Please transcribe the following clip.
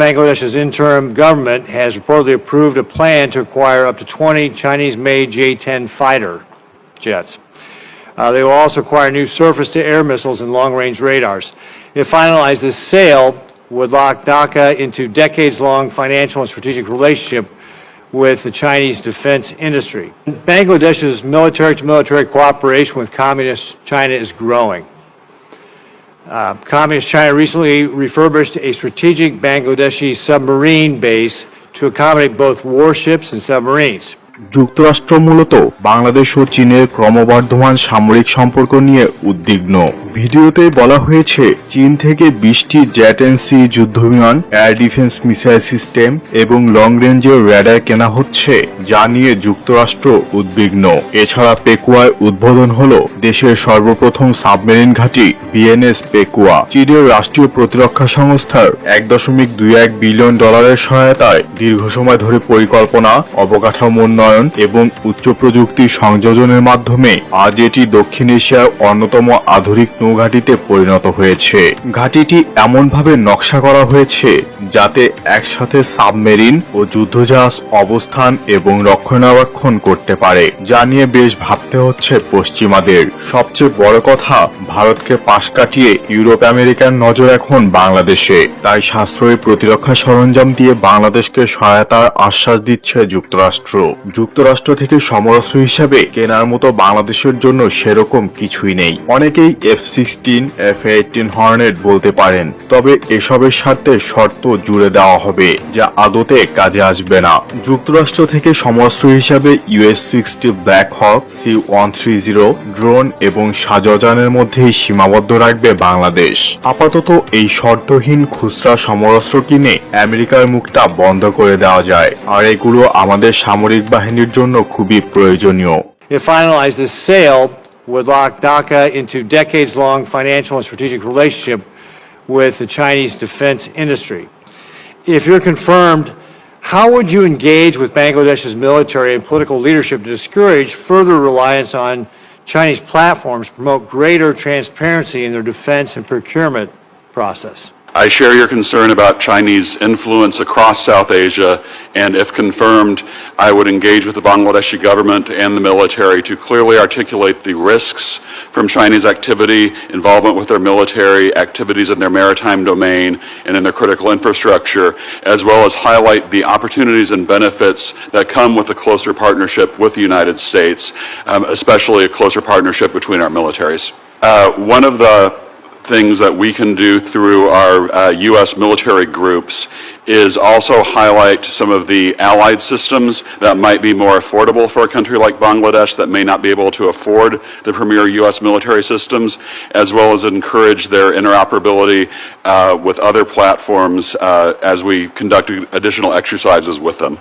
Bangladesh's interim government has reportedly approved a plan to acquire up to 20 Chinese-made J-10 fighter jets. Uh, They will also acquire new surface-to-air missiles and long-range radars. If finalized, this sale would lock Dhaka into decades-long financial and strategic relationship with the Chinese defense industry. Bangladesh's military-to-military cooperation with Communist China is growing. Uh, Communist China recently refurbished a strategic Bangladeshi submarine base to accommodate both warships and submarines. যুক্তরাষ্ট্র মূলত বাংলাদেশ ও চীনের ক্রমবর্ধমান সামরিক সম্পর্ক নিয়ে উদ্বিগ্ন ভিডিওতে বলা হয়েছে, চীন থেকে বিশটি জেট এন্ড সি যুদ্ধবিমান, এয়ার ডিফেন্স মিসাইল সিস্টেম এবং লং রেঞ্জের র্যাডার কেনা হচ্ছে, যা নিয়ে যুক্তরাষ্ট্র উদ্বিগ্ন। এছাড়া পেকুয়ায় উদ্বোধন হল দেশের সর্বপ্রথম সাবমেরিন ঘাঁটি বিএনএস পেকুয়া। চীনের রাষ্ট্রীয় প্রতিরক্ষা সংস্থার এক দশমিক দুই এক বিলিয়ন ডলারের সহায়তায় দীর্ঘ সময় ধরে পরিকল্পনা, অবকাঠামো উন্নয়ন এবং উচ্চ প্রযুক্তি সংযোজনের মাধ্যমে আজ এটি দক্ষিণ এশিয়ার অন্যতম আধুনিক নৌঘাঁটিতে পরিণত হয়েছে। ঘাটিটি এমনভাবে নকশা করা হয়েছে যাতে একসাথে সাবমেরিন ও যুদ্ধজাহাজ অবস্থান এবং রক্ষণাবেক্ষণ করতে পারে। যা নিয়ে বেশ ভাবতে হচ্ছে পশ্চিমাদের। সবচেয়ে বড় কথা ভারতকে পাশ কাটিয়ে ইউরোপ আমেরিকার নজর এখন বাংলাদেশে। তাই সাশ্রয়ী প্রতিরক্ষা সরঞ্জাম দিয়ে বাংলাদেশকে সহায়তার আশ্বাস দিচ্ছে যুক্তরাষ্ট্র। যুক্তরাষ্ট্র থেকে সমরাস্ত্র হিসাবে কেনার মতো বাংলাদেশের জন্য সেরকম কিছুই নেই। অনেকেই F sixteen, F eighteen Hornet বলতে পারেন। তবে এসবের স্বার্থে শর্ত জুড়ে দেওয়া হবে, যা আদতে কাজে আসবে না। যুক্তরাষ্ট্র থেকে সমরাস্ত্র হিসাবে US sixty Black Hawk, C one three zero, drone এবং সাজজানের মধ্যেই সীমাবদ্ধ রাখবে বাংলাদেশ আপাতত এই শর্তহীন খুচরা সমরাস্ত্র কিনে আমেরিকার মুখটা বন্ধ করে দেওয়া যায় আর এগুলো আমাদের সামরিক বাহিনীর জন্য খুবই প্রয়োজনীয় If finalized, this sale would lock Dhaka into decades-long financial strategic relationship with Chinese defense industry. If you're confirmed, how would you engage with Bangladesh's military and political leadership to discourage further reliance on Chinese platforms, promote greater transparency in their defense and procurement process? I share your concern about Chinese influence across South Asia, and if confirmed, I would engage with the Bangladeshi government and the military to clearly articulate the risks from Chinese activity, involvement with their military, activities in their maritime domain, and in their critical infrastructure, as well as highlight the opportunities and benefits that come with a closer partnership with the United States, um, especially a closer partnership between our militaries. Uh, one of the things that we can do through our uh, U.S. military groups is also highlight some of the allied systems that might be more affordable for a country like Bangladesh that may not be able to afford the premier U.S. military systems, as well as encourage their interoperability uh, with other platforms uh, as we conduct additional exercises with them.